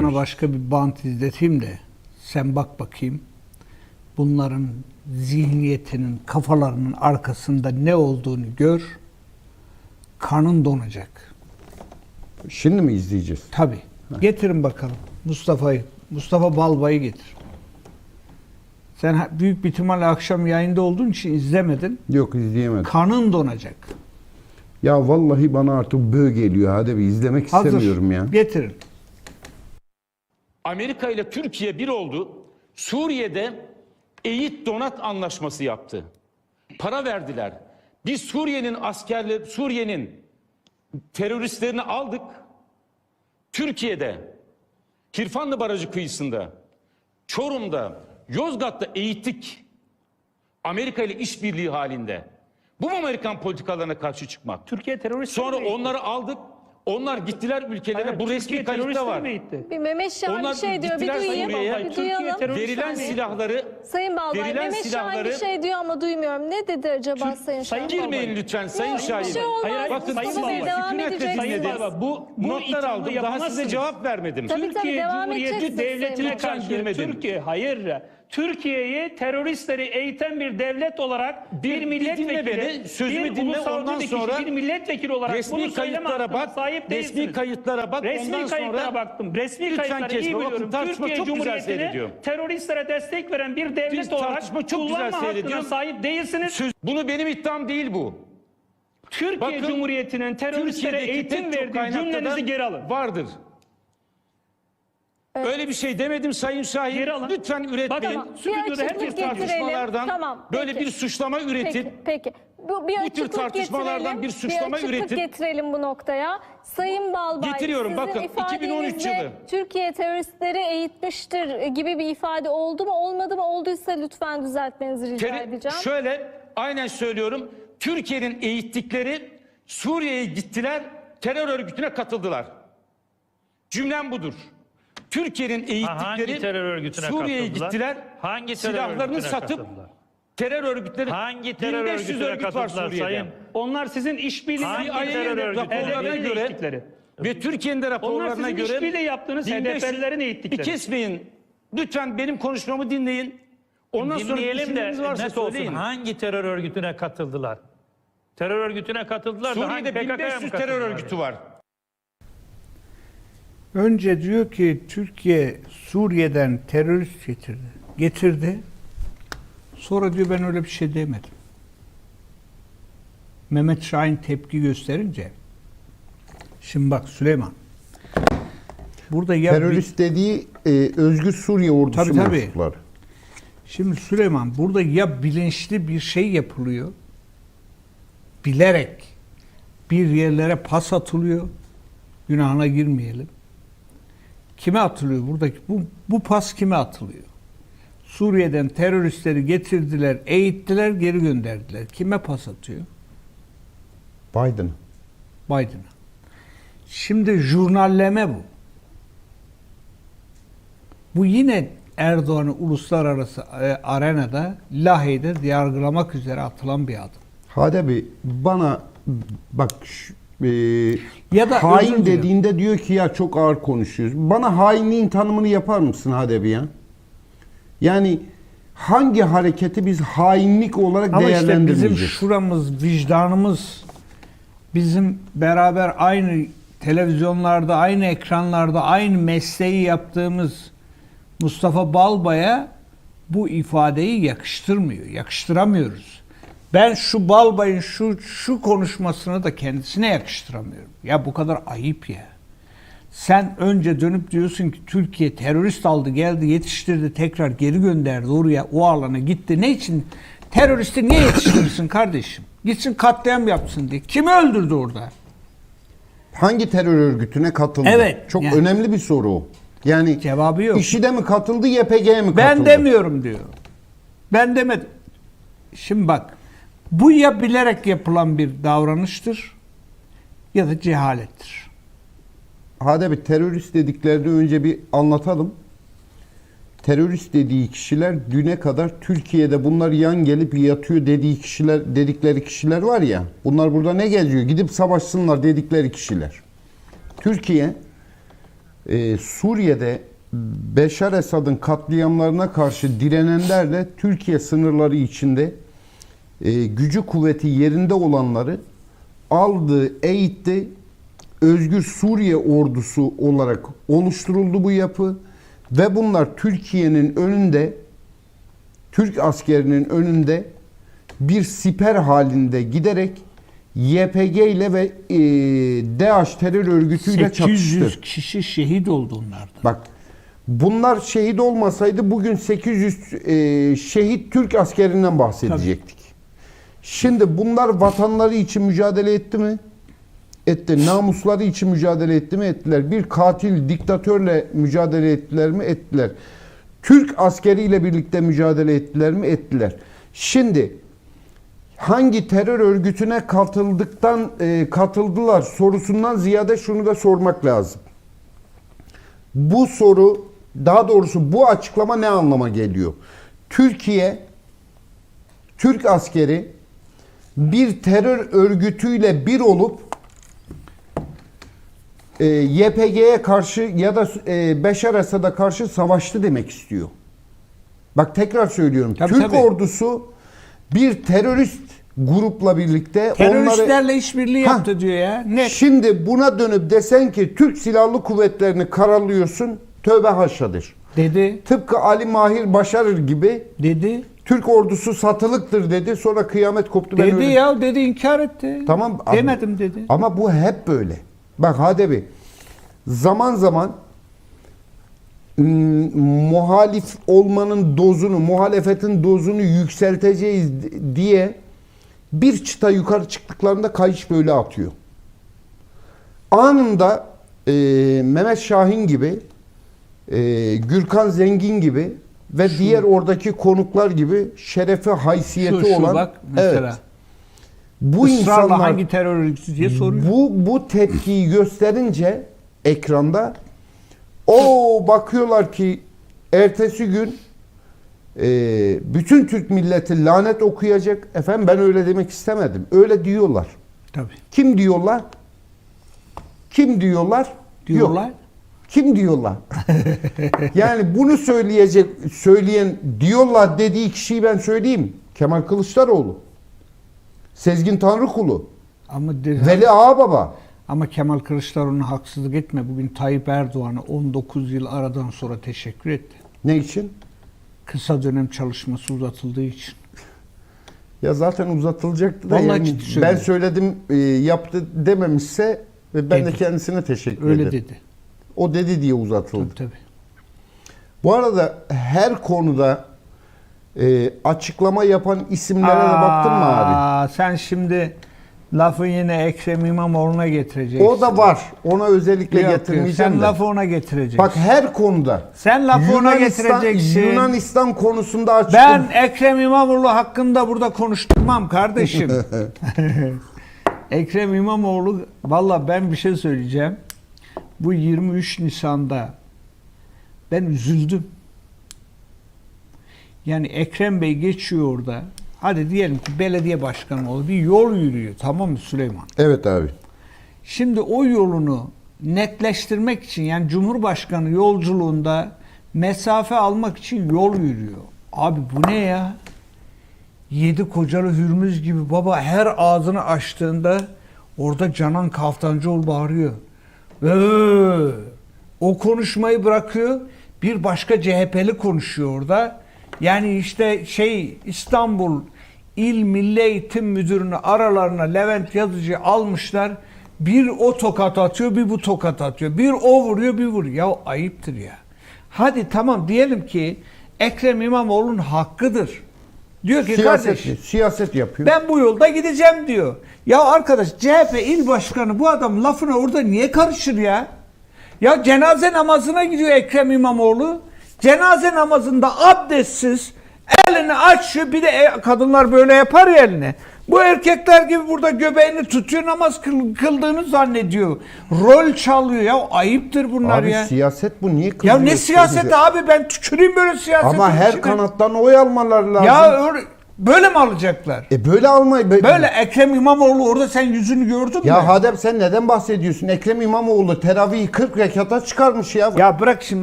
Sana başka bir bant izleteyim de sen bak bakayım. Bunların zihniyetinin, kafalarının arkasında ne olduğunu gör. Kanın donacak. Şimdi mi izleyeceğiz? Tabii. Getirin bakalım Mustafa'yı. Mustafa Balbay'ı getir. Sen büyük bir ihtimalle akşam yayında olduğun için izlemedin. Yok izleyemedim. Kanın donacak. Ya vallahi bana artık böğ geliyor. Hadi bir izlemek Hazır. istemiyorum ya. Getirin. Amerika ile Türkiye bir oldu. Suriye'de eğit donat anlaşması yaptı. Para verdiler. Biz Suriye'nin askerleri, Suriye'nin teröristlerini aldık. Türkiye'de, Kirfanlı Barajı kıyısında, Çorum'da, Yozgat'ta eğittik. Amerika ile işbirliği halinde. Bu mu Amerikan politikalarına karşı çıkmak? Türkiye terörist Sonra onları aldık. Onlar gittiler ülkelerine. Bu resmi kayıtta var. Bir Mehmet Şahin Onlar bir şey diyor. Bir gittiler duyayım. Suriye'ye. Bir Türkiye duyalım. terörist Verilen silahları Sayın Balbay, verilen Mehmet Şahin bir silahları- şey diyor ama duymuyorum. Ne dedi acaba Sayın Şahin? Sayın girmeyin lütfen Sayın Şahin. şey olmaz. Hayır, hayır, Bakın Sayın Balbay, devam sükunetle edeceksiniz. Sayın. Balbay, bu, bu Notlar ithamı aldım. Daha size yapamazsınız. cevap vermedim. Tabii, tabii, Türkiye devam Cumhuriyeti devletine Sayın karşı Girmedim. Türkiye hayır Türkiye'yi teröristleri eğiten bir devlet olarak Bir- bir, bir milletvekili, dinle beni, sözümü bir dinle, ulusal ondan bir kişi, sonra bir milletvekili olarak bunu Resmi söyleme kayıtlara bak. Sahip Resmi değilsiniz. kayıtlara bak. Resmi Ondan kayıtlara sonra baktım. Resmi Lütfen kayıtları iyi kesme. Bakın biliyorum. tartışma Türkiye çok güzel Cumhuriyeti'ni teröristlere destek veren bir devlet Biz olarak tartışma çok güzel kullanma hakkına seyrediyorum. sahip değilsiniz. Söz- Bunu benim iddiam değil bu. Türkiye Bakın, Cumhuriyeti'nin teröristlere Türkiye'deki eğitim pek çok verdiği kaynakta da cümlenizi geri alın. Vardır. Öyle bir şey demedim Sayın Şahin. Geri alın. Lütfen üretmeyin. Bakın, stüdyoda Bir getirelim. tartışmalardan Tamam, böyle bir suçlama üretip Peki, peki. Bu, bir Bu tür tartışmalardan bir suçlama açıklık üretip- getirelim bu noktaya. Sayın Balbay, Getiriyorum, sizin bakın, 2013 ifadenizde yılı. Türkiye teröristleri eğitmiştir gibi bir ifade oldu mu olmadı mı? Olduysa lütfen düzeltmenizi rica Kere- edeceğim. Şöyle aynen söylüyorum. Türkiye'nin eğittikleri Suriye'ye gittiler, terör örgütüne katıldılar. Cümlem budur. Türkiye'nin eğittikleri terör örgütüne Suriye'ye katıldılar? gittiler. Hangi terör silahlarını örgütüne satıp katıldılar? terör örgütleri Hangi terör 1500 örgütüne örgüt var katıldılar Suriye'de. sayın? Onlar sizin işbirliği Hangi terör CIA'nin örgütü? raporlarına HDP'nin göre eğittikleri. ve Türkiye'nin de Onlar raporlarına sizin göre işbirliği yaptığınız 1500 HDP'lilerin eğittikleri. Bir kesmeyin. Lütfen benim konuşmamı dinleyin. Ondan sonra Dinleyelim de düşünceniz varsa net olsun. söyleyin. Hangi terör örgütüne katıldılar? Terör örgütüne katıldılar da hangi Suriye'de PKK'ya mı 1500 terör katıldılar? örgütü var. Önce diyor ki Türkiye Suriye'den terörist getirdi. Getirdi. Sonra diyor ben öyle bir şey demedim. Mehmet Şahin tepki gösterince şimdi bak Süleyman burada ya Terörist dediği e, Özgür Suriye ordusu Tabii, tabii. mensupları. Şimdi Süleyman burada ya bilinçli bir şey yapılıyor, bilerek bir yerlere pas atılıyor, günahına girmeyelim. Kime atılıyor buradaki bu, bu pas kime atılıyor? Suriye'den teröristleri getirdiler, eğittiler, geri gönderdiler. Kime pas atıyor? Biden. Biden'a. Şimdi jurnalleme bu. Bu yine Erdoğan'ı uluslararası e, arenada Lahey'de yargılamak üzere atılan bir adım. Hadi abi bana bak şu- e, Ya da hain dediğinde diyor ki ya çok ağır konuşuyoruz. Bana hainliğin tanımını yapar mısın Hadebi ya? Yani hangi hareketi biz hainlik olarak Ama işte bizim değerlendirmeyeceğiz? şuramız, vicdanımız bizim beraber aynı televizyonlarda, aynı ekranlarda, aynı mesleği yaptığımız Mustafa Balbay'a bu ifadeyi yakıştırmıyor. Yakıştıramıyoruz. Ben şu Balbay'ın şu şu konuşmasını da kendisine yakıştıramıyorum. Ya bu kadar ayıp ya. Sen önce dönüp diyorsun ki Türkiye terörist aldı, geldi, yetiştirdi, tekrar geri gönderdi oraya, o alana gitti. Ne için? Teröristi niye yetiştirsin kardeşim? Gitsin katliam yapsın diye. Kimi öldürdü orada? Hangi terör örgütüne katıldı? Evet, Çok yani- önemli bir soru o. Yani Cevabı yok. IŞİD'e mi katıldı, YPG'ye mi katıldı? Ben demiyorum diyor. Ben demedim. Şimdi bak, bu ya bilerek yapılan bir davranıştır ya da cehalettir. Hadi bir terörist dediklerini önce bir anlatalım. Terörist dediği kişiler düne kadar Türkiye'de bunlar yan gelip yatıyor dediği kişiler dedikleri kişiler var ya. Bunlar burada ne geziyor? Gidip savaşsınlar dedikleri kişiler. Türkiye e, Suriye'de Beşar Esad'ın katliamlarına karşı direnenlerle Türkiye sınırları içinde e, gücü kuvveti yerinde olanları aldı, eğitti. Özgür Suriye ordusu olarak oluşturuldu bu yapı ve bunlar Türkiye'nin önünde Türk askerinin önünde bir siper halinde giderek YPG ile ve e, DAEŞ terör örgütüyle 800 çatıştı. kişi şehit oldu onlardan. Bak bunlar şehit olmasaydı bugün 800 e, şehit Türk askerinden bahsedecektik. Şimdi bunlar vatanları için mücadele etti mi? Etti. Namusları için mücadele etti mi? Ettiler. Bir katil diktatörle mücadele ettiler mi? Ettiler. Türk askeriyle birlikte mücadele ettiler mi? Ettiler. Şimdi hangi terör örgütüne katıldıktan e, katıldılar sorusundan ziyade şunu da sormak lazım. Bu soru daha doğrusu bu açıklama ne anlama geliyor? Türkiye Türk askeri bir terör örgütüyle bir olup e, YPG'ye karşı ya da e, Beşar Esad'a karşı savaştı demek istiyor. Bak tekrar söylüyorum. Tabii, Türk tabii. ordusu bir terörist grupla birlikte onları Teröristlerle işbirliği Ha. yaptı diyor ya. Net. Şimdi buna dönüp desen ki Türk Silahlı Kuvvetleri'ni karalıyorsun tövbe haşadır. Dedi. Tıpkı Ali Mahir Başarır gibi Dedi. Türk ordusu satılıktır dedi. Sonra kıyamet koptu. Ben Dedi öyle- ya dedi inkar etti. Tamam. Demedim dedi. Ama bu hep böyle. Bak Hadebi zaman zaman muhalif olmanın dozunu, muhalefetin dozunu yükselteceğiz diye bir çıta yukarı çıktıklarında kayış böyle atıyor. Anında e, Mehmet Şahin gibi, e, Gürkan Zengin gibi ve diğer oradaki konuklar gibi şerefi haysiyeti Şu, şu olan bak mesela. evet, bu Israrla insanlar hangi terör örgütü diye soruyor. bu bu tepkiyi gösterince ekranda o bakıyorlar ki ertesi gün e, bütün Türk milleti lanet okuyacak. Efendim ben öyle demek istemedim. Öyle diyorlar. Tabii. Kim diyorlar? Kim diyorlar? Diyorlar. Yok. Kim diyorlar? yani bunu söyleyecek, söyleyen diyorlar dediği kişiyi ben söyleyeyim. Kemal Kılıçdaroğlu. Sezgin Tanrıkulu. Ama de- Veli Ağababa. ama Kemal Kılıçdaroğlu'na haksızlık etme. Bugün Tayyip Erdoğan'a 19 yıl aradan sonra teşekkür etti. Ne için? Kısa dönem çalışması uzatıldığı için. Ya zaten uzatılacaktı da Vallahi yani ben söyledim e, yaptı dememişse ve ben de Dedi. kendisine teşekkür Öyle ederim. dedi. O dedi diye uzatıldı. Tabii tabii. Bu arada her konuda e, açıklama yapan isimlere de baktın mı abi? Aa, Sen şimdi lafı yine Ekrem İmamoğlu'na getireceksin. O da var. Ona özellikle Yok, getirmeyeceğim Sen de. lafı ona getireceksin. Bak her konuda. Sen lafı ona Yunanistan, getireceksin. Yunanistan konusunda açıklama. Ben Ekrem İmamoğlu hakkında burada konuşturmam kardeşim. Ekrem İmamoğlu valla ben bir şey söyleyeceğim. Bu 23 Nisan'da ben üzüldüm. Yani Ekrem Bey geçiyor orada. Hadi diyelim ki belediye başkanı oldu. Bir yol yürüyor tamam mı Süleyman? Evet abi. Şimdi o yolunu netleştirmek için yani Cumhurbaşkanı yolculuğunda mesafe almak için yol yürüyor. Abi bu ne ya? Yedi kocalı hürmüz gibi baba her ağzını açtığında orada Canan Kaftancıoğlu bağırıyor. Ve o konuşmayı bırakıyor. Bir başka CHP'li konuşuyor orada. Yani işte şey İstanbul İl Milli Eğitim Müdürünü aralarına Levent Yazıcı almışlar. Bir o tokat atıyor, bir bu tokat atıyor. Bir o vuruyor, bir vuruyor. Ya ayıptır ya. Hadi tamam diyelim ki Ekrem İmamoğlu'nun hakkıdır. Diyor ki kardeş Siyaset, yapıyor. ben bu yolda gideceğim diyor. Ya arkadaş CHP il başkanı bu adam lafına orada niye karışır ya? Ya cenaze namazına gidiyor Ekrem İmamoğlu. Cenaze namazında abdestsiz elini açıyor. Bir de e- kadınlar böyle yapar ya elini. Bu erkekler gibi burada göbeğini tutuyor namaz kıl- kıldığını zannediyor. Rol çalıyor ya ayıptır bunlar Abi ya. siyaset bu niye Ya kızıyorsun? ne siyaseti abi ben tüküreyim böyle siyasete. Ama her kanattan oy almalar lazım. Ya öyle- Böyle mi alacaklar? E böyle almayı Böyle Ekrem İmamoğlu orada sen yüzünü gördün mü? Ya Hadem sen neden bahsediyorsun? Ekrem İmamoğlu teravihi 40 rekata çıkarmış ya. Ya bırak şimdi